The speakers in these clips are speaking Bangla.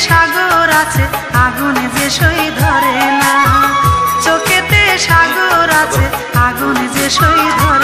সাগর আছে আগুনে যে সই ধরে না। চোখেতে সাগর আছে আগুনে যে সই ধরে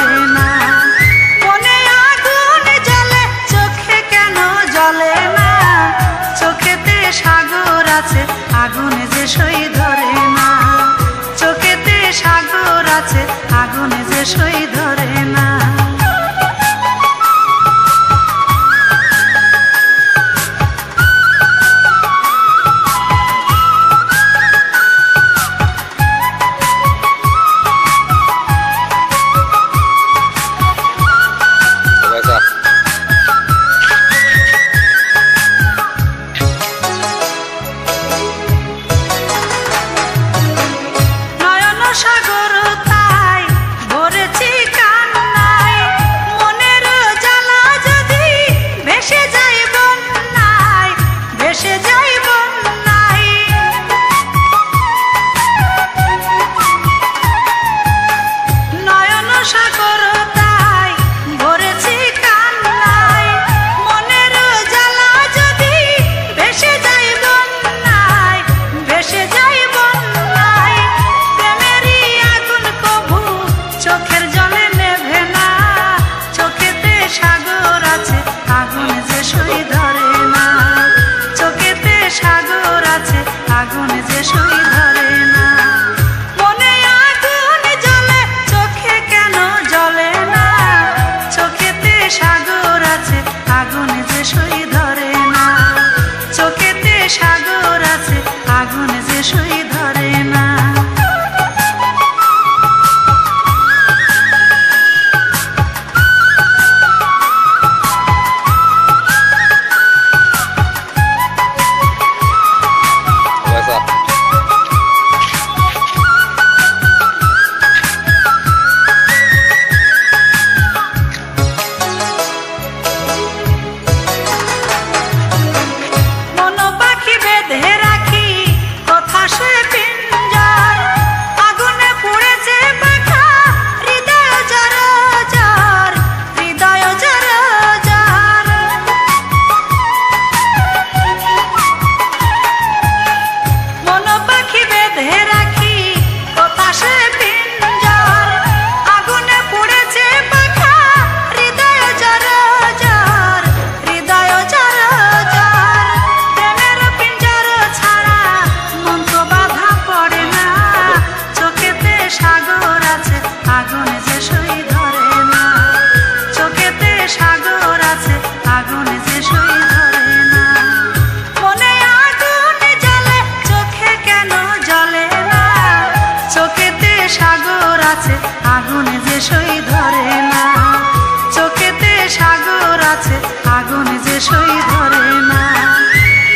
সই ধরে না।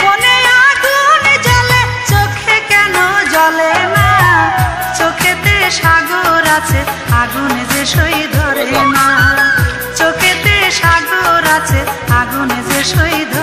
মনে আগুন জ্বলে, চোখে কেন জলে না? চোখেতে সাগর আছে, আগুন যে সই ধরে না। চোখেতে সাগর আছে, আগুন যে সই ধরে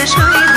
যে সই